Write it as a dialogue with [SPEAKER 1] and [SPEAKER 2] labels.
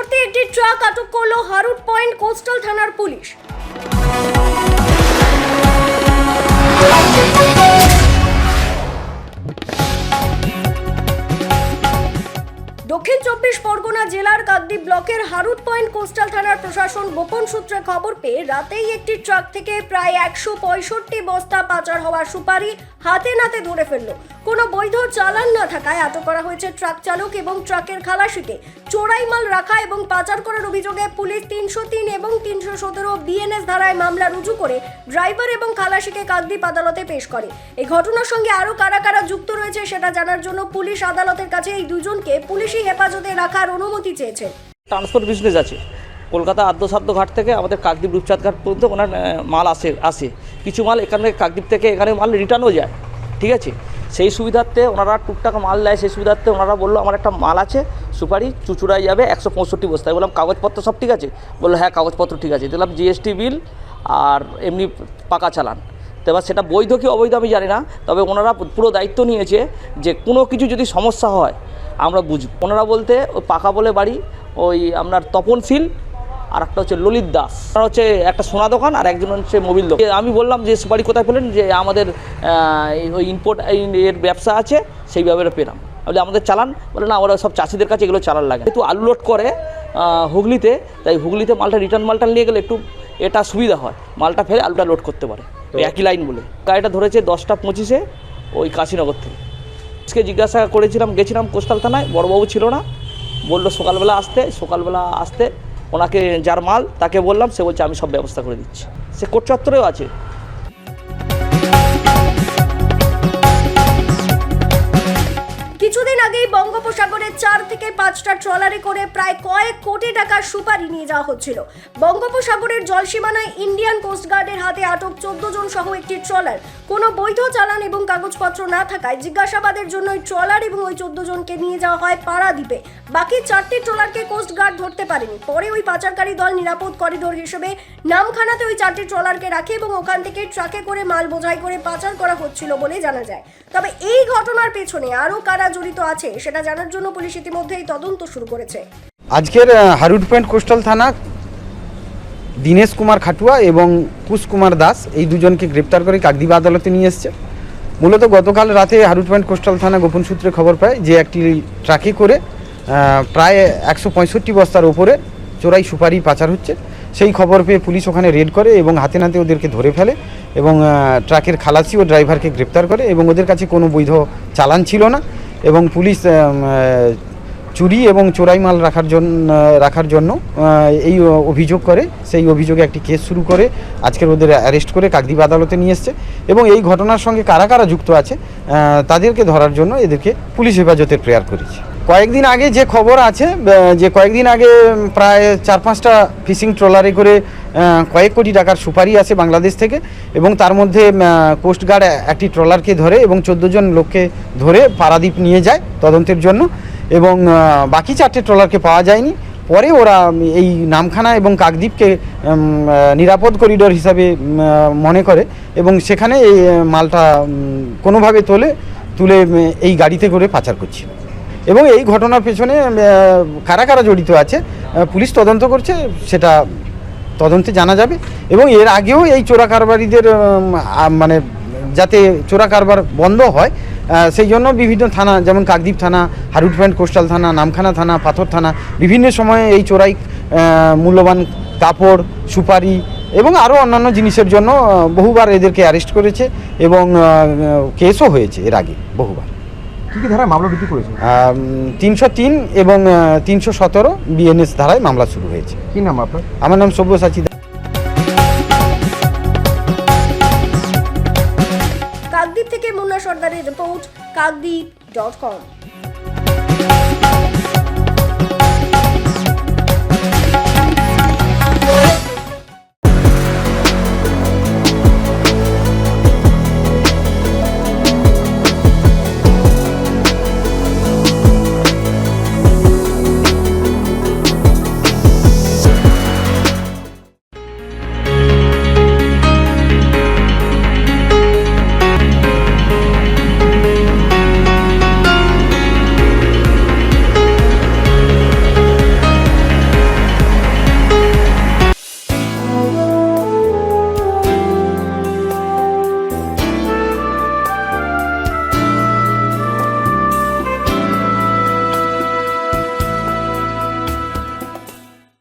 [SPEAKER 1] ভর্তি একটি ট্রাক আটক করল হারুট পয়েন্ট কোস্টাল থানার পুলিশ। দক্ষিণ চব্বিশ পরগনা জেলার কাকদ্বীপ ব্লকের হারুদ পয়েন্ট কোস্টাল থানার প্রশাসন গোপন সূত্রে খবর পেয়ে রাতেই একটি ট্রাক থেকে প্রায় একশো পঁয়ষট্টি বস্তা পাচার হওয়ার সুপারি হাতে নাতে ধরে ফেলল। কোনো বৈধ চালান না থাকায় আটক করা হয়েছে ট্রাক চালক এবং ট্রাকের খালাসিকে। চোরাই মাল রাখা এবং পাচার করার অভিযোগে পুলিশ তিনশো তিন এবং তিনশো সতেরো বিএনএস ধারায় মামলা রুজু করে ড্রাইভার এবং খালাসিকে কাকদ্বীপ আদালতে পেশ করে। এই ঘটনার সঙ্গে আরও কারা কারা যুক্ত রয়েছে সেটা জানার জন্য পুলিশ আদালতের কাছে এই দুজনকে পুলিশি হেফাজতে রাখার অনুমতি চেয়েছে
[SPEAKER 2] ট্রান্সপোর্ট বিজনেস আছে। কলকাতা আদ্যসাধ্য ঘাট থেকে আমাদের কাকদ্বীপ রূপচাঁদ ঘাট পর্যন্ত ওনার মাল আসে আসে। কিছু মাল এখান থেকে কাকদ্বীপ থেকে এখানে মাল রিটার্নও যায়, ঠিক আছে? সেই সুবিধার্থে ওনারা টুকটাক মাল দেয়, সেই সুবিধার্থে ওনারা বলল, আমার একটা মাল আছে, সুপারি চুচুড়ায় যাবে, একশো পঁয়ষট্টি বস্তায় বললাম, কাগজপত্র সব ঠিক আছে? বলল হ্যাঁ কাগজপত্র ঠিক আছে। দিলাম জিএসটি বিল আর এমনি পাকা চালান। তো এবার সেটা বৈধ কি অবৈধ আমি জানি না, তবে ওনারা পুরো দায়িত্ব নিয়েছে যে কোনো কিছু যদি সমস্যা হয় আমরা বুঝব ওনারা বলতে ওই পাকা বলে বাড়ি ওই আপনার তপনশীল আর একটা হচ্ছে ললিত দাস। আর হচ্ছে একটা সোনা দোকান আর একজন হচ্ছে মোবিল দোকান। আমি বললাম যে সুপারি কোথায় পেলেন? যে আমাদের এই ওই ইম্পোর্ট এর ব্যবসা আছে সেই ব্যাপারে পেলাম। বলে আমাদের চালান? বলে না ওরা সব চাষিদের কাছে এগুলো চালান লাগে। যেহেতু আলু লোড করে হুগলিতে তাই হুগলিতে মালটা রিটার্ন মালটা নিয়ে গেলে একটু এটা সুবিধা হয়। মালটা ফেলে আলুটা লোড করতে পারে। ওই একই লাইন বলে। গাড়িটা ধরেছে দশটা পঁচিশে ওই কাশীনগর থেকে। আজকে জিজ্ঞাসা করেছিলাম, গেছিলাম কোস্তাল থানায়, বড়বাবু ছিল না। বলল সকালবেলা আসতে সকালবেলা আসতে ওনাকে যার মাল, তাকে বললাম, সে বলছে, আমি সব ব্যবস্থা করে দিচ্ছি। সে কোট চত্বরেও আছে।
[SPEAKER 1] কিছুদিন আগেই বঙ্গোপসাগরে চার থেকে পাঁচটা ট্রলারে করে প্রায় কয়েক কোটি টাকার সুপারি নিয়ে যাওয়া হচ্ছিল। বঙ্গোপসাগরের জলসীমানায় ইন্ডিয়ান কোস্টগার্ডের হাতে আটক চোদ্দ জন সহ একটি ট্রলার। কোনো বৈধ চালান এবং কাগজপত্র না থাকায় জিজ্ঞাসাবাদের জন্য ওই ট্রলার এবং ওই চোদ্দ জনকে নিয়ে যাওয়া হয় পাড়াদ্বীপে বাকি চারটি ট্রলারকে কোস্টগার্ড ধরতে পারেনি। পরে ওই পাচারকারী দল নিরাপদ করিডোর হিসেবে নামখানাতে ওই চারটি ট্রলারকে রাখে এবং ওখান থেকে ট্রাকে করে মাল বোঝাই করে পাচার করা হচ্ছিল বলে জানা যায়। তবে এই ঘটনার পেছনে আরও কারা জড়িত আছে, সেটা জানার জন্য পুলিশ ইতিমধ্যেই তদন্ত শুরু করেছে।
[SPEAKER 3] আজকের আহ, হারুড পয়েন্ট কোস্টাল থানা দীনেশ কুমার খাটুয়া এবং কুশ কুমার দাস এই দুজনকে গ্রেপ্তার করে কাকদ্বীপ আদালতে নিয়ে এসছে। মূলত গতকাল রাতে হারুড পয়েন্ট কোস্টাল থানা গোপন সূত্রে খবর পায় যে একটি ট্রাকে করে প্রায় একশো পঁয়ষট্টি বস্তার ওপরে চোরাই সুপারি পাচার হচ্ছে। সেই খবর পেয়ে পুলিশ ওখানে রেড করে এবং হাতে নাতে ওদেরকে ধরে ফেলে এবং ট্রাকের খালাসি ও ড্রাইভারকে গ্রেপ্তার করে এবং ওদের কাছে কোনো বৈধ চালান ছিল না। এবং পুলিশ চুরি এবং চোরাই মাল রাখার জন্য রাখার জন্য এই অভিযোগ করে। সেই অভিযোগে একটি কেস শুরু করে, আজকের ওদের অ্যারেস্ট করে কাকদ্বীপ আদালতে নিয়ে এসছে। এবং এই ঘটনার সঙ্গে কারা কারা যুক্ত আছে তাদেরকে ধরার জন্য এদেরকে পুলিশ হেফাজতের প্রেয়ার করেছে। কয়েকদিন আগে যে খবর আছে যে কয়েকদিন আগে প্রায় চার পাঁচটা ফিশিং ট্রলারে করে কয়েক কোটি টাকার সুপারি আসে বাংলাদেশ থেকে। এবং তার মধ্যে কোস্টগার্ড একটি ট্রলারকে ধরে এবং চোদ্দ জন লোককে ধরে পারাদ্বীপ নিয়ে যায় তদন্তের জন্য। এবং বাকি চারটে ট্রলারকে পাওয়া যায়নি। পরে ওরা এই নামখানা এবং কাকদ্বীপকে নিরাপদ করিডোর হিসাবে মনে করে এবং সেখানে এই মালটা কোনোভাবে তোলে, তুলে এই গাড়িতে করে পাচার করছিল। এবং এই ঘটনার পেছনে কারা কারা জড়িত আছে পুলিশ তদন্ত করছে, সেটা তদন্তে জানা যাবে। এবং এর আগেও এই চোরা কারবারিদের মানে যাতে চোরা কারবার বন্ধ হয় সেই জন্য বিভিন্ন থানা যেমন কাকদ্বীপ থানা হারুড পয়েন্ট কোস্টাল থানা নামখানা থানা পাথর থানা বিভিন্ন সময়ে এই চোরাই মূল্যবান কাপড় সুপারি এবং আরও অন্যান্য জিনিসের জন্য বহুবার এদেরকে অ্যারেস্ট করেছে এবং কেসও হয়েছে এর আগে বহুবার।
[SPEAKER 4] কি কি ধারায় মামলা রুজু করেছে?
[SPEAKER 3] তিনশো তিন এবং তিনশো সতেরো বিএনএস ধারায় মামলা শুরু হয়েছে।
[SPEAKER 4] কি নাম আপনার?
[SPEAKER 3] আমার নাম সব্যসাচী
[SPEAKER 1] থেকে